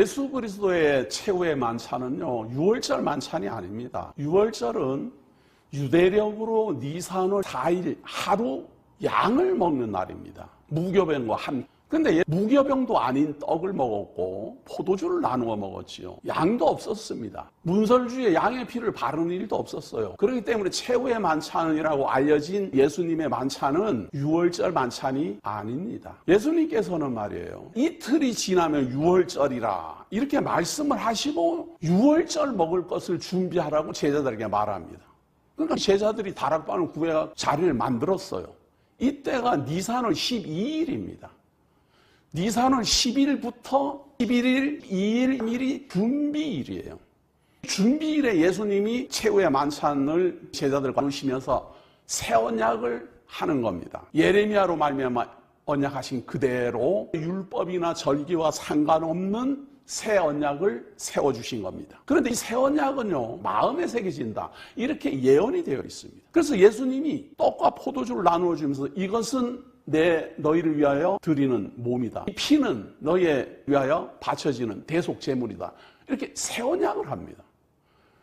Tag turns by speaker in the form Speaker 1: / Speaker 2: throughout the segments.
Speaker 1: 예수 그리스도의 최후의 만찬은요, 6월절 만찬이 아닙니다. 6월절은 유대력으로 니산월 4일 하루 양을 먹는 날입니다. 무교병과 함. 근데 얘 무교병도 아닌 떡을 먹었고 포도주를 나누어 먹었지요. 양도 없었습니다. 문설주에 양의 피를 바르는 일도 없었어요. 그렇기 때문에 최후의 만찬이라고 알려진 예수님의 만찬은 6월절 만찬이 아닙니다. 예수님께서는 말이에요. 이틀이 지나면 6월절이라 이렇게 말씀을 하시고 6월절 먹을 것을 준비하라고 제자들에게 말합니다. 그러니까 제자들이 다락방을 구해 자리를 만들었어요. 이때가 니산월 12일입니다. 니산월 10일부터 11일, 2일, 1일이 준비일이에요. 준비일에 예수님이 최후의 만찬을 제자들과 나누시면서 새 언약을 하는 겁니다. 예레미야로 말미암아 언약하신 그대로 율법이나 절기와 상관없는 새 언약을 세워주신 겁니다. 그런데 이 새 언약은요, 마음에 새겨진다. 이렇게 예언이 되어 있습니다. 그래서 예수님이 떡과 포도주를 나누어 주면서 이것은 내 너희를 위하여 드리는 몸이다. 이 피는 너희에 위하여 바쳐지는 대속 제물이다. 이렇게 새 언약을 합니다.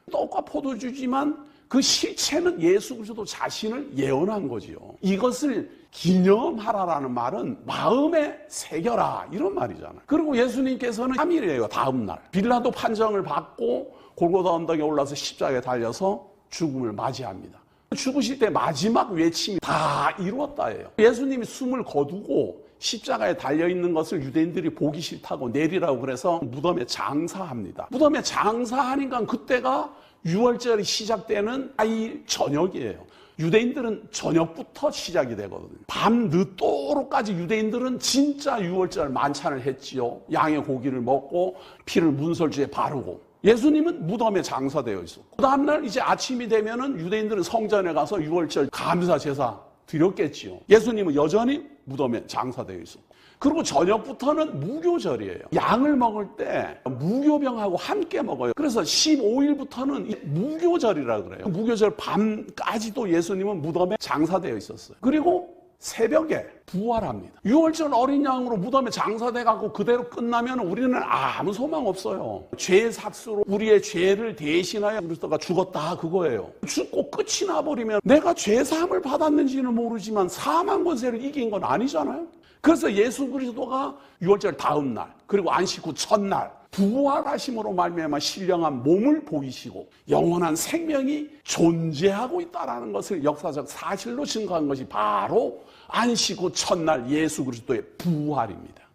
Speaker 1: 떡과 포도주지만 그 실체는 예수 그리스도 자신을 예언한 거지요. 이것을 기념하라라는 말은 마음에 새겨라 이런 말이잖아요. 그리고 예수님께서는 3일이에요. 다음 날 빌라도 판정을 받고 골고다 언덕에 올라서 십자가에 달려서 죽음을 맞이합니다. 죽으실 때 마지막 외침이 다 이루었다예요. 예수님이 숨을 거두고 십자가에 달려 있는 것을 유대인들이 보기 싫다고 내리라고 그래서 무덤에 장사합니다. 무덤에 장사하니까 그때가 6월절이 시작되는 아이 저녁이에요. 유대인들은 저녁부터 시작이 되거든요. 밤 늦도록까지 유대인들은 진짜 6월절 만찬을 했지요. 양의 고기를 먹고 피를 문설주에 바르고 예수님은 무덤에 장사되어 있었고 그 다음날 이제 아침이 되면은 유대인들은 성전에 가서 6월절 감사 제사 드렸겠지요. 예수님은 여전히 무덤에 장사되어 있었고 그리고 저녁부터는 무교절이에요. 양을 먹을 때 무교병하고 함께 먹어요. 그래서 15일부터는 무교절이라 그래요. 무교절 밤까지도 예수님은 무덤에 장사되어 있었어요. 그리고 새벽에 부활합니다. 6월절 어린 양으로 무덤에 장사돼 갖고 그대로 끝나면 우리는 아무 소망 없어요. 죄 삭수로 우리의 죄를 대신하여 그리스도가 죽었다 그거예요. 죽고 끝이 나버리면 내가 죄 사함을 받았는지는 모르지만 사망 권세를 이긴 건 아니잖아요. 그래서 예수 그리스도가 6월절 다음 날 그리고 안식 후 첫날 부활하심으로 말미암아 신령한 몸을 보이시고 영원한 생명이 존재하고 있다라는 것을 역사적 사실로 증거한 것이 바로 안식 후 첫날 예수 그리스도의 부활입니다.